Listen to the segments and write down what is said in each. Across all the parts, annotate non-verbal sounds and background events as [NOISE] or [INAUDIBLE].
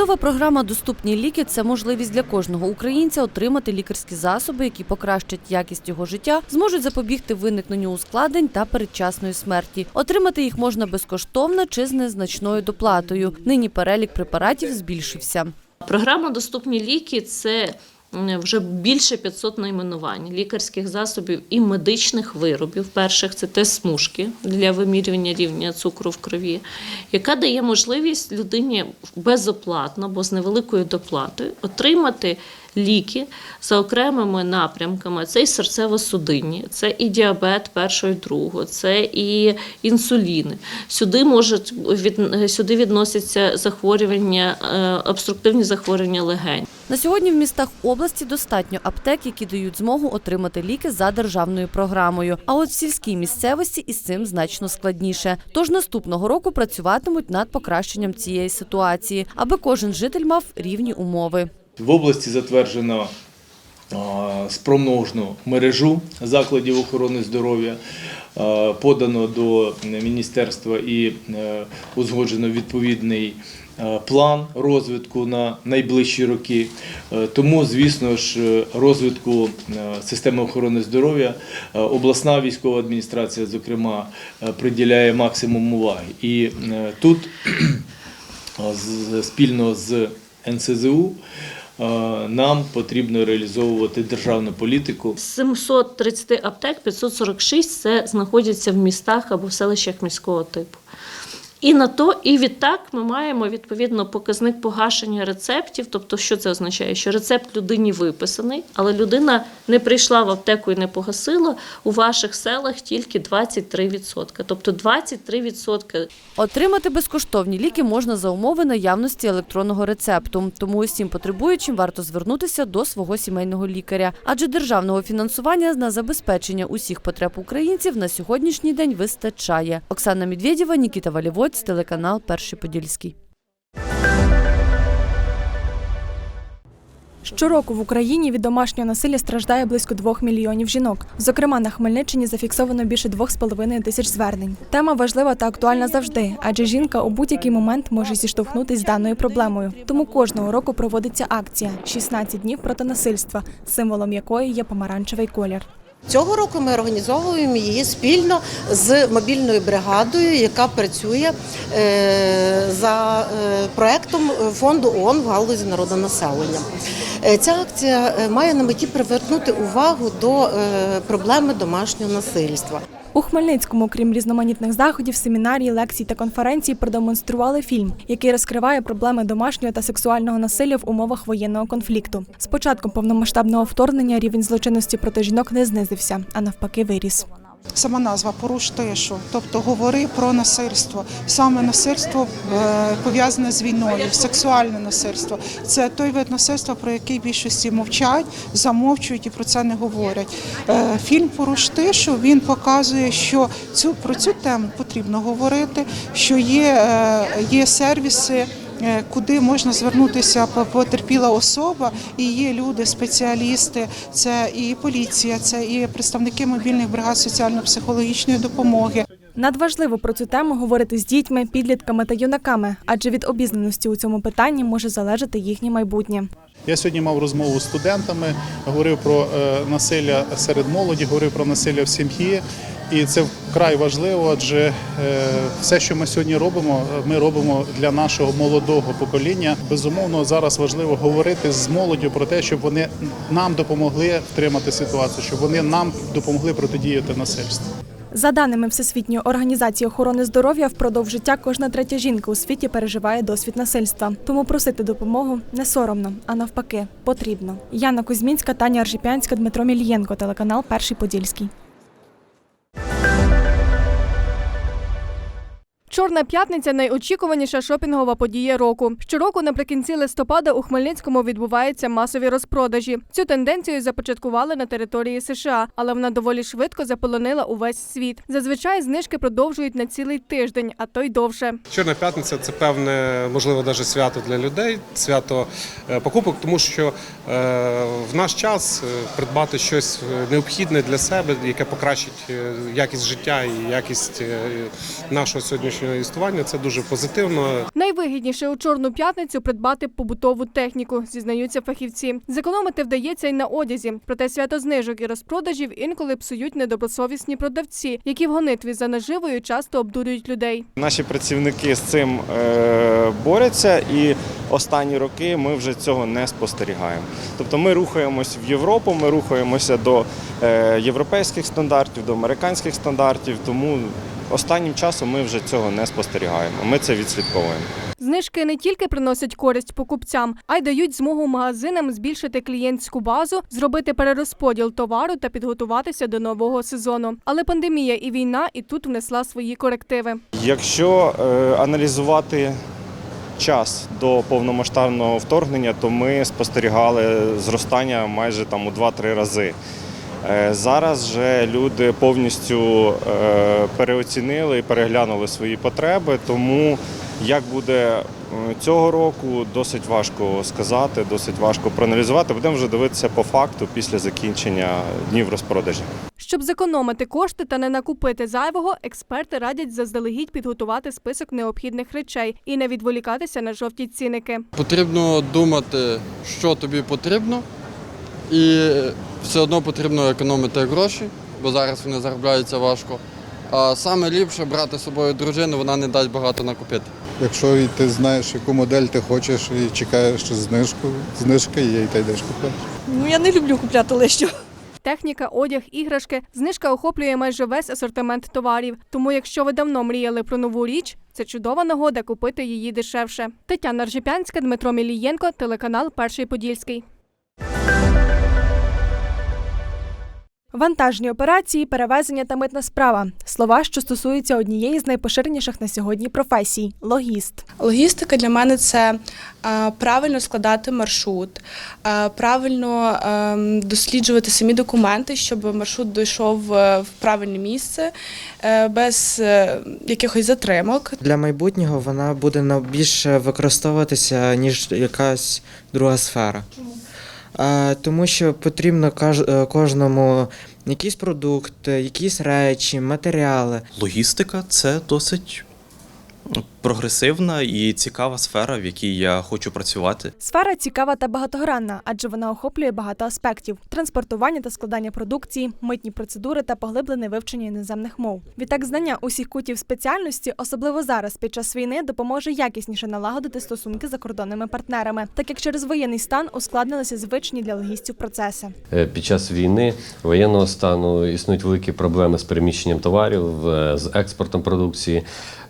Урядова програма Доступні ліки це можливість для кожного українця отримати лікарські засоби, які покращать якість його життя, зможуть запобігти виникненню ускладнень та передчасної смерті. Отримати їх можна безкоштовно чи з незначною доплатою. Нині перелік препаратів збільшився. Програма Доступні ліки це вже більше 500 найменувань лікарських засобів і медичних виробів. Перших це те смужки для вимірювання рівня цукру в крові, яка дає можливість людині безоплатно або з невеликою доплатою отримати ліки за окремими напрямками. Це і серцево-судинні, це і діабет першого другого, це і інсуліни. Сюди можуть від, сюди відносяться захворювання, е, обструктивні захворювання легень. На сьогодні в містах області достатньо аптек, які дають змогу отримати ліки за державною програмою. А от в сільській місцевості із цим значно складніше. Тож наступного року працюватимуть над покращенням цієї ситуації, аби кожен житель мав рівні умови. В області затверджено спроможну мережу закладів охорони здоров'я, подано до міністерства і е, узгоджено відповідний е, план розвитку на найближчі роки. Е, Тому, звісно ж, розвитку системи охорони здоров'я обласна військова адміністрація, зокрема, приділяє максимум уваги. І тут [CLEARS THROAT] спільно з НСЗУ нам потрібно реалізовувати державну політику. З 730 аптек 546 це знаходяться в містах або в селищах міського типу. І на то, і відтак ми маємо відповідно показник погашення рецептів. Тобто, що це означає? Що рецепт людині виписаний, але людина не прийшла в аптеку і не погасила. У ваших селах тільки 23%. Тобто 23% Отримати безкоштовні ліки можна за умови наявності електронного рецепту. Тому усім потребуючим варто звернутися до свого сімейного лікаря, адже державного фінансування на забезпечення усіх потреб українців на сьогоднішній день вистачає. Оксана Медведєва, Нікіта Валівоць, телеканал Перший Подільський. Щороку в Україні від домашнього насилля страждає близько двох мільйонів жінок. Зокрема, на Хмельниччині зафіксовано більше двох з половиною тисяч звернень. Тема важлива та актуальна завжди, адже жінка у будь-який момент може зіштовхнутися з даною проблемою. Тому кожного року проводиться акція «16 днів проти насильства, символом якої є помаранчевий колір. Цього року ми організовуємо її спільно з мобільною бригадою, яка працює е, за е, проектом фонду ООН в галузі народонаселення. Е, Ця акція має на меті привернути увагу до проблеми домашнього насильства. У Хмельницькому, крім різноманітних заходів, семінарій, лекцій та конференцій, продемонстрували фільм, який розкриває проблеми домашнього та сексуального насилля в умовах воєнного конфлікту. З початком повномасштабного вторгнення рівень злочинності проти жінок не знизився, а навпаки, виріс. Сама назва поруш тишу, тобто говори про насильство. Саме насильство е, пов'язане з війною, сексуальне насильство. Це той вид насильства, про який більшості мовчать, замовчують і про це не говорять. Е, Фільм Поруш тишу він показує, що цю про цю тему потрібно говорити, що є, е, є сервіси. Е, Куди можна звернутися потерпіла особа, і є люди, спеціалісти, це і поліція, це і представники мобільних бригад соціально-психологічної допомоги. Надважливо про цю тему говорити з дітьми, підлітками та юнаками, адже від обізнаності у цьому питанні може залежати їхнє майбутнє. Я сьогодні мав розмову з студентами, говорив про е, насилля серед молоді, говорив про насилля в сім'ї. І це вкрай важливо, адже е, все, що ми сьогодні робимо, е, ми робимо для нашого молодого покоління. Безумовно, зараз важливо говорити з молоддю про те, щоб вони нам допомогли втримати ситуацію, щоб вони нам допомогли протидіяти насильству. За даними Всесвітньої організації охорони здоров'я, впродовж життя кожна третя жінка у світі переживає досвід насильства. Тому просити допомогу не соромно, а навпаки, потрібно. Яна Кузьмінська, Таня Аржипянська, Дмитро Мілієнко, телеканал Перший Подільський. Чорна п'ятниця найочікуваніша шопінгова подія року. Щороку наприкінці листопада у Хмельницькому відбуваються масові розпродажі. Цю тенденцію започаткували на території США, але вона доволі швидко заполонила увесь світ. Зазвичай знижки продовжують на цілий тиждень, а то й довше. Чорна п'ятниця це певне, можливо, навіть свято для людей, свято е, покупок, тому що е, в наш час е, придбати щось необхідне для себе, яке покращить якість життя і якість нашого сьогоднішнього інвестування. Це дуже позитивно. Найвигідніше у чорну п'ятницю придбати побутову техніку, зізнаються фахівці. Зекономити вдається й на одязі. Проте свято знижок і розпродажів інколи псують недобросовісні продавці, які в гонитві за наживою часто обдурюють людей. Наші працівники з цим е, борються, і останні роки ми вже цього не спостерігаємо. Тобто ми рухаємось в Європу, ми рухаємося до е, європейських стандартів, до американських стандартів, тому останнім часом ми вже цього не спостерігаємо. Ми це відслідковуємо. Знижки не тільки приносять користь покупцям, а й дають змогу магазинам збільшити клієнтську базу, зробити перерозподіл товару та підготуватися до нового сезону. Але пандемія і війна і тут внесла свої корективи. Якщо е, аналізувати час до повномасштабного вторгнення, то ми спостерігали зростання майже там у 2-3 рази. Е, Зараз же люди повністю е, переоцінили і переглянули свої потреби, тому як буде е, цього року, досить важко сказати, досить важко проаналізувати. Будемо вже дивитися по факту після закінчення днів розпродажі. Щоб зекономити кошти та не накупити зайвого, експерти радять заздалегідь підготувати список необхідних речей і не відволікатися на жовті ціники. Потрібно думати, що тобі потрібно, і все одно потрібно економити гроші, бо зараз вони заробляються важко. А саме ліпше брати з собою дружину, вона не дасть багато накупити. Якщо і ти знаєш, яку модель ти хочеш і чекаєш знижку, знижка є, і ти йдеш купляєш. Ну я не люблю купляти лещу. Техніка, одяг, іграшки. Знижка охоплює майже весь асортимент товарів. Тому, якщо ви давно мріяли про нову річ, це чудова нагода купити її дешевше. Тетяна Ржепянська, Дмитро Мілієнко, телеканал Перший Подільський. Вантажні операції, перевезення та митна справа слова, що стосуються однієї з найпоширеніших на сьогодні професій логіст. Логістика для мене це правильно складати маршрут, правильно е, досліджувати самі документи, щоб маршрут дійшов в правильне місце е, без е, якихось затримок. Для майбутнього вона буде на- більше використовуватися, ніж якась друга сфера. Тому що потрібно е, кожному якийсь продукт, е, якісь речі, матеріали. Логістика це досить прогресивна і цікава сфера, в якій я хочу працювати. Сфера цікава та багатогранна, адже вона охоплює багато аспектів: транспортування та складання продукції, митні процедури та поглиблене вивчення іноземних мов. Відтак, знання усіх кутів спеціальності, особливо зараз під час війни, допоможе якісніше налагодити стосунки з закордонними партнерами, так як через воєнний стан ускладнилися звичні для логістів процеси. Е, Під час війни воєнного стану існують великі проблеми з переміщенням товарів, з експортом продукції,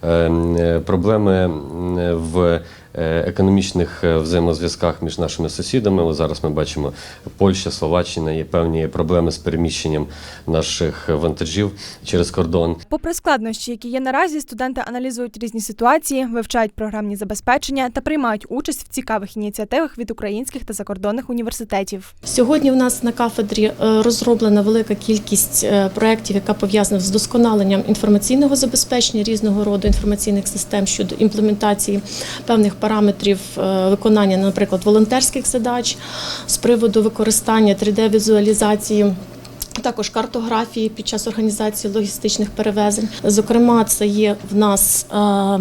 е, м, е, проблеми в економічних е, взаємозв'язках між нашими сусідами. Зараз ми бачимо Польща, Словаччина є певні проблеми з переміщенням наших вантажів через кордон. Попри складнощі, які є наразі, студенти аналізують різні ситуації, вивчають програмні забезпечення та приймають участь в цікавих ініціативах від українських та закордонних університетів. Сьогодні в нас на кафедрі е, розроблена велика кількість е, проєктів, яка пов'язана з вдосконаленням інформаційного забезпечення різного роду інформаційних систем щодо імплементації певних параметрів е, виконання, наприклад, волонтерських задач з приводу використання 3D-візуалізації. Також картографії під час організації логістичних перевезень. Зокрема, це є в нас е,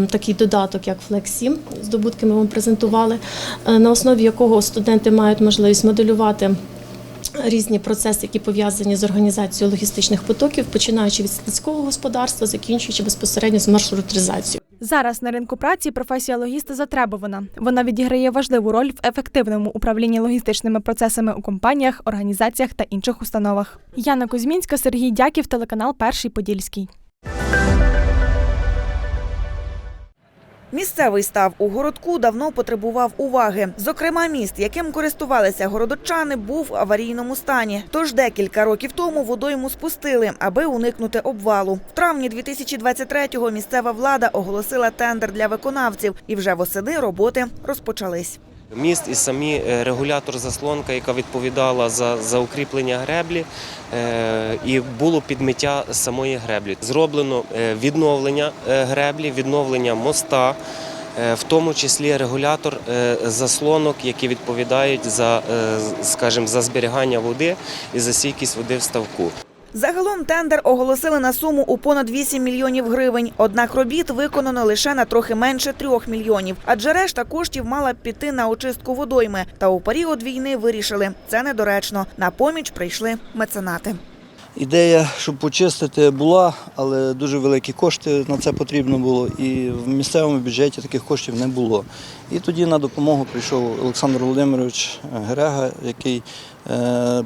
такий додаток, як FlexSim, здобутки ми вам презентували, е, на основі якого студенти мають можливість моделювати. Різні процеси, які пов'язані з організацією логістичних потоків, починаючи від складського господарства, закінчуючи безпосередньо з маршрутизацією. Зараз на ринку праці професія логіста затребувана. Вона відіграє важливу роль в ефективному управлінні логістичними процесами у компаніях, організаціях та інших установах. Яна Кузьмінська, Сергій Дяків, телеканал Перший Подільський. Місцевий став у городку давно потребував уваги. Зокрема, міст, яким користувалися городочани, був в аварійному стані. Тож декілька років тому водойму спустили, аби уникнути обвалу. В травні 2023-го місцева влада оголосила тендер для виконавців, і вже восени роботи розпочались. Міст і самі е, регулятор заслонка, яка відповідала за, за укріплення греблі, е, і було підмиття самої греблі. Зроблено е, відновлення греблі, відновлення моста, в тому числі регулятор заслонок, які відповідають за, скажімо, за зберігання води і за стійкість води в ставку. Загалом тендер оголосили на суму у понад 8 мільйонів гривень. Однак робіт виконано лише на трохи менше 3 мільйонів, адже решта коштів мала піти на очистку водойми. Та у період війни вирішили – це недоречно. На поміч прийшли меценати. Ідея, щоб почистити, була, але дуже великі кошти на це потрібно було, і в місцевому бюджеті таких коштів не було. І тоді на допомогу прийшов Олександр Володимирович Герега, який е,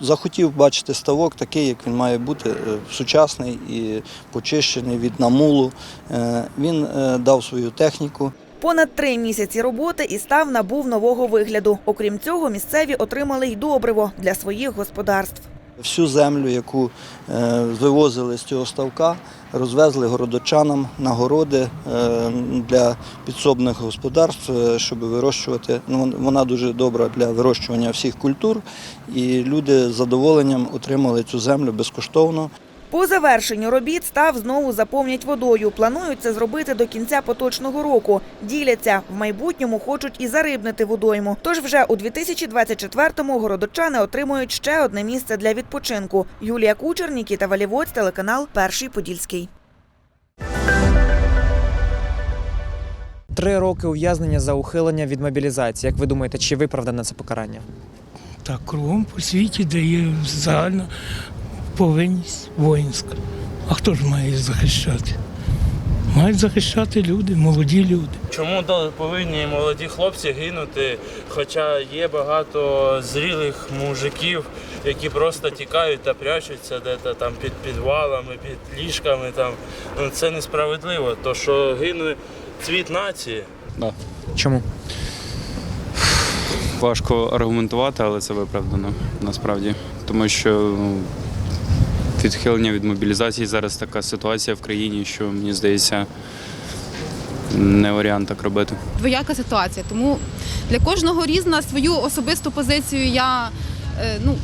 захотів бачити ставок такий, як він має бути, е, сучасний і почищений від намулу. Е, він е, дав свою техніку. Понад три місяці роботи і став набув нового вигляду. Окрім цього, місцеві отримали й добриво для своїх господарств. Всю землю, яку е, вивозили з цього ставка, розвезли городочанам на городи е, для підсобних господарств, е, щоб вирощувати. Ну, вона дуже добра для вирощування всіх культур, і люди з задоволенням отримали цю землю безкоштовно. По завершенню робіт став знову заповнять водою. Планують це зробити до кінця поточного року. Діляться в майбутньому хочуть і зарибнити водойму. Тож вже у 2024-му городочани отримують ще одне місце для відпочинку. Юлія Кучер, Нікіта Валівоць, телеканал Перший Подільський. Три роки ув'язнення за ухилення від мобілізації. Як ви думаєте, чи виправдане це покарання? Так, кругом по світі, де є загальна повинність воїнська. А хто ж має їх захищати? Мають захищати люди, молоді люди. Чому повинні молоді хлопці гинути? Хоча є багато зрілих мужиків, які просто тікають та прячуться де там під підвалами, під ліжками. Там. Ну, це несправедливо. То що гине цвіт нації. Да. Чому? Важко аргументувати, але це виправдано насправді. Тому що ну, відхилення від мобілізації зараз така ситуація в країні, що мені здається, не варіант так робити. двояка ситуація. Тому для кожного різна свою особисту позицію я е, ну,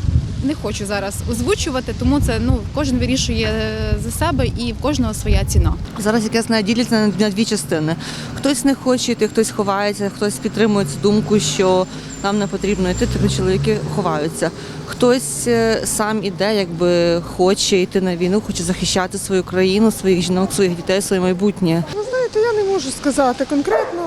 не хочу зараз озвучувати, тому це ну, кожен вирішує е, за себе і в кожного своя ціна. Зараз, як я знаю, діляться на- на дві частини. Хтось не хоче йти, хтось ховається, хтось підтримує цю думку, що нам не потрібно йти, тобто чоловіки ховаються. Хтось е, сам іде, якби хоче йти на війну, хоче захищати свою країну, своїх жінок, своїх дітей, своє майбутнє. Ви знаєте, я не можу сказати конкретно,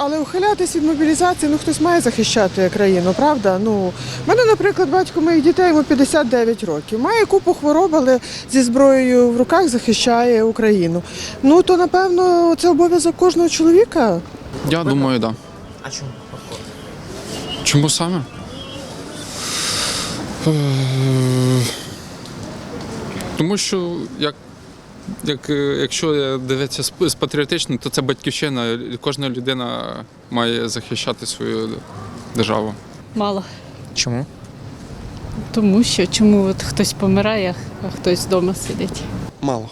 але ухилятись від мобілізації, ну хтось має захищати країну, правда? Ну, мене, наприклад, батько моїх дітей йому 59 років. Має купу хвороб, але зі зброєю в руках захищає Україну. Ну то напевно це обов'язок кожного чоловіка. Я думаю, так. Да. А чому? Чому саме? Тому що як, як, е, якщо дивитися з- патріотично, то це батьківщина. Кожна людина має захищати свою державу. Мало. Чому? Тому що чому от хтось помирає, а хтось вдома сидить. Мало.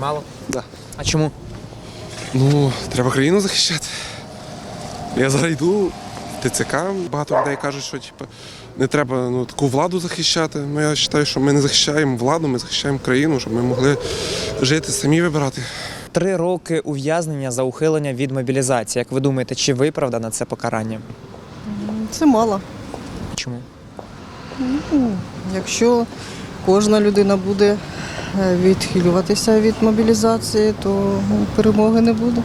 Мало? Да. А чому? Ну, треба країну захищати. Я зараз йду ТЦК. Багато людей кажуть, що типу, не треба ну, таку владу захищати. Ну, я вважаю, що ми не захищаємо владу, ми захищаємо країну, щоб ми могли жити, самі вибирати. Три роки ув'язнення за ухилення від мобілізації. Як ви думаєте, чи виправдане це покарання? Це мало. Чому? Ну, Якщо кожна людина буде е, відхилюватися від мобілізації, то ну, перемоги не буде.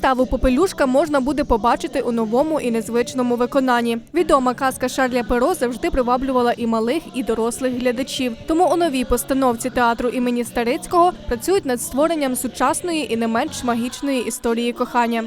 Виставу Попелюшка можна буде побачити у новому і незвичному виконанні. Відома казка Шарля Перо завжди приваблювала і малих, і дорослих глядачів. Тому у новій постановці театру імені Старицького працюють над створенням сучасної і не менш магічної історії кохання.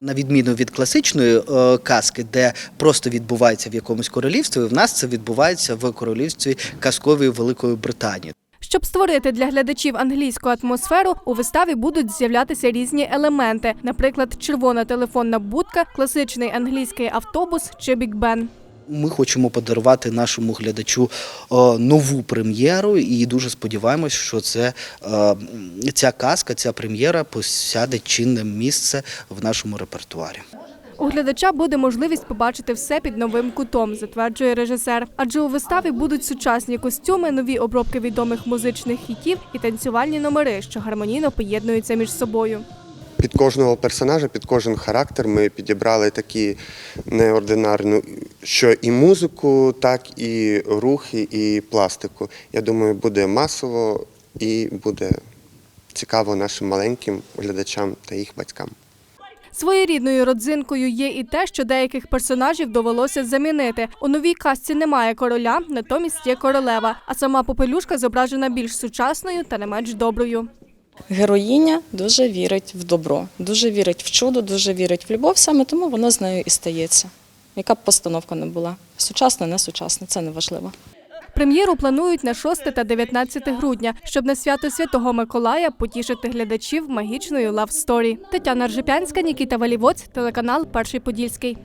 На відміну від класичної е, казки, де просто відбувається в якомусь королівстві, в нас це відбувається в королівстві казкової Великої Британії. Щоб створити для глядачів англійську атмосферу, у виставі будуть з'являтися різні елементи, наприклад, червона телефонна будка, класичний англійський автобус чи бік-бен. Ми хочемо подарувати нашому глядачу е, нову прем'єру, і дуже сподіваємось, що це е, ця казка, ця прем'єра посяде чинне місце в нашому репертуарі. У глядача буде можливість побачити все під новим кутом, затверджує режисер. Адже у виставі будуть сучасні костюми, нові обробки відомих музичних хітів і танцювальні номери, що гармонійно поєднуються між собою. Під кожного персонажа, під кожен характер ми підібрали такі неординарну, що і музику, так і рухи, і пластику. Я думаю, буде масово і буде цікаво нашим маленьким глядачам та їх батькам. Своєрідною родзинкою є і те, що деяких персонажів довелося замінити. У новій казці немає короля, натомість є королева, а сама попелюшка зображена більш сучасною та не менш доброю. Героїня дуже вірить в добро, дуже вірить в чудо, дуже вірить в любов, саме тому воно з нею і стається. Яка б постановка не була. Сучасна, не сучасна, це не важливо. Прем'єру планують на 6 та 19 грудня, щоб на свято Святого Миколая потішити глядачів магічною лав сторі. Тетяна Ржепянська, Нікіта Валівоць, телеканал Перший Подільський.